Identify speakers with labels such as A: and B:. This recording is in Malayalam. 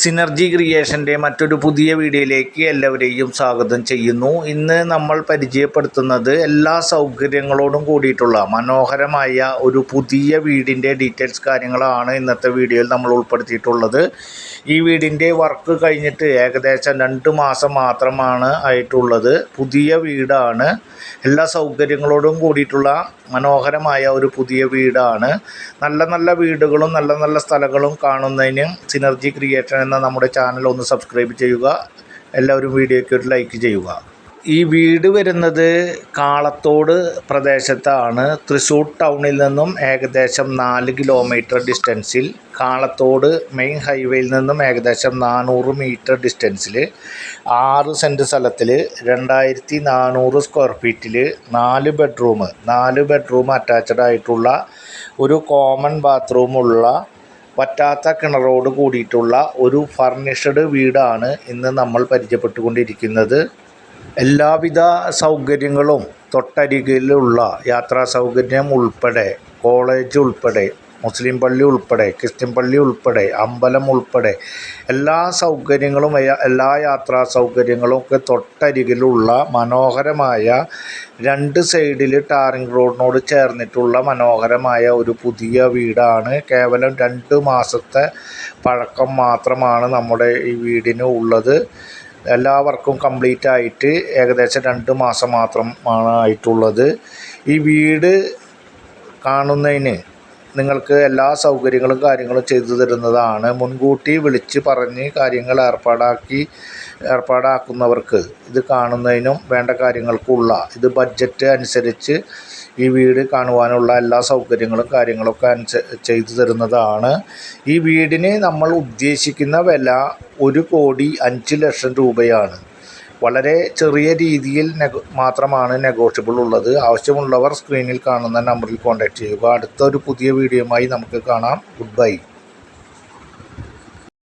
A: സിനർജി ക്രിയേഷന്റെ മറ്റൊരു പുതിയ വീഡിയോയിലേക്ക് എല്ലാവരെയും സ്വാഗതം ചെയ്യുന്നു. ഇന്ന് നമ്മൾ പരിചയപ്പെടുത്തുന്നത് എല്ലാ സൗകര്യങ്ങളോടും കൂടിയിട്ടുള്ള മനോഹരമായ ഒരു പുതിയ വീടിന്റെ ഡീറ്റെയിൽസ് കാര്യങ്ങളാണ് ഇന്നത്തെ വീഡിയോയിൽ നമ്മൾ ഉൾപ്പെടുത്തിയിട്ടുള്ളത്. ഈ വീടിന്റെ വർക്ക് കഴിഞ്ഞിട്ട് ഏകദേശം രണ്ട് മാസം മാത്രമാണ് ആയിട്ടുള്ളത്. പുതിയ വീടാണ്. എല്ലാ സൗകര്യങ്ങളോടും കൂടിയിട്ടുള്ള മനോഹരമായ ഒരു പുതിയ വീടാണ്. നല്ല നല്ല വീടുകളും നല്ല നല്ല സ്ഥലങ്ങളും കാണുന്നതിന് സിനർജി ക്രിയേഷൻ എന്ന നമ്മുടെ ചാനൽ ഒന്ന് സബ്സ്ക്രൈബ് ചെയ്യുക. എല്ലാവരും വീഡിയോയ്ക്ക് ഒരു ലൈക്ക് ചെയ്യുക. ഈ വീട് വരുന്നത് കാളത്തോട് പ്രദേശത്താണ്. തൃശ്ശൂർ ടൗണിൽ നിന്നും ഏകദേശം നാല് കിലോമീറ്റർ ഡിസ്റ്റൻസിൽ കാളത്തോട് മെയിൻ ഹൈവേയിൽ നിന്നും ഏകദേശം നാനൂറ് മീറ്റർ ഡിസ്റ്റൻസിൽ ആറ് സെന്റ് സ്ഥലത്തിൽ രണ്ടായിരത്തി നാനൂറ് സ്ക്വയർ ഫീറ്റിൽ നാല് ബെഡ്റൂം നാല് ബെഡ്റൂം അറ്റാച്ച്ഡ് ആയിട്ടുള്ള ഒരു കോമൺ ബാത്റൂമുള്ള വറ്റാത്ത കിണറോട് കൂടിയിട്ടുള്ള ഒരു ഫർണിഷ്ഡ് വീടാണ് ഇന്ന് നമ്മൾ പരിചയപ്പെട്ടുകൊണ്ടിരിക്കുന്നത്. എല്ലാവിധ സൗകര്യങ്ങളും തൊട്ടരികിലുള്ള യാത്രാ സൗകര്യം ഉൾപ്പെടെ കോളേജ് ഉൾപ്പെടെ മുസ്ലിം പള്ളി ഉൾപ്പെടെ ക്രിസ്ത്യൻ പള്ളി ഉൾപ്പെടെ അമ്പലം ഉൾപ്പെടെ എല്ലാ സൗകര്യങ്ങളും എല്ലാ യാത്രാ സൗകര്യങ്ങളും ഒക്കെ തൊട്ടരികിലുള്ള മനോഹരമായ രണ്ട് സൈഡിൽ ടാറിംഗ് റോഡിനോട് ചേർന്നിട്ടുള്ള മനോഹരമായ ഒരു പുതിയ വീടാണ്. കേവലം രണ്ട് മാസത്തെ പഴക്കം മാത്രമാണ് നമ്മുടെ ഈ വീടിന് ഉള്ളത്. എല്ലാവർക്കും കംപ്ലീറ്റ് ആയിട്ട് ഏകദേശം രണ്ട് മാസം മാത്രമാണ് ആയിട്ടുള്ളത്. ഈ വീട് കാണുന്നതിന് നിങ്ങൾക്ക് എല്ലാ സൗകര്യങ്ങളും കാര്യങ്ങളും ചെയ്തു തരുന്നതാണ്. മുൻകൂട്ടി വിളിച്ച് പറഞ്ഞ് കാര്യങ്ങൾ ഏർപ്പാടാക്കി ഏർപ്പാടാക്കുന്നവർക്ക് ഇത് കാണുന്നതിനും വേണ്ട കാര്യങ്ങൾക്കുള്ള ഇത് ബഡ്ജറ്റ് അനുസരിച്ച് ഈ വീട് കാണുവാനുള്ള എല്ലാ സൗകര്യങ്ങളും കാര്യങ്ങളൊക്കെ അനുസ ചെയ്തു തരുന്നതാണ്. ഈ വീടിന് നമ്മൾ ഉദ്ദേശിക്കുന്ന വില ഒരു കോടി അഞ്ച് ലക്ഷം രൂപയാണ്. വളരെ ചെറിയ രീതിയിൽ മാത്രമാണ് നെഗോഷ്യബിൾ ഉള്ളത്. ആവശ്യമുള്ളവർ സ്ക്രീനിൽ കാണുന്ന നമ്പറിൽ കോൺടാക്റ്റ് ചെയ്യുക. അടുത്തൊരു പുതിയ വീഡിയോയുമായി നമുക്ക് കാണാം. Good bye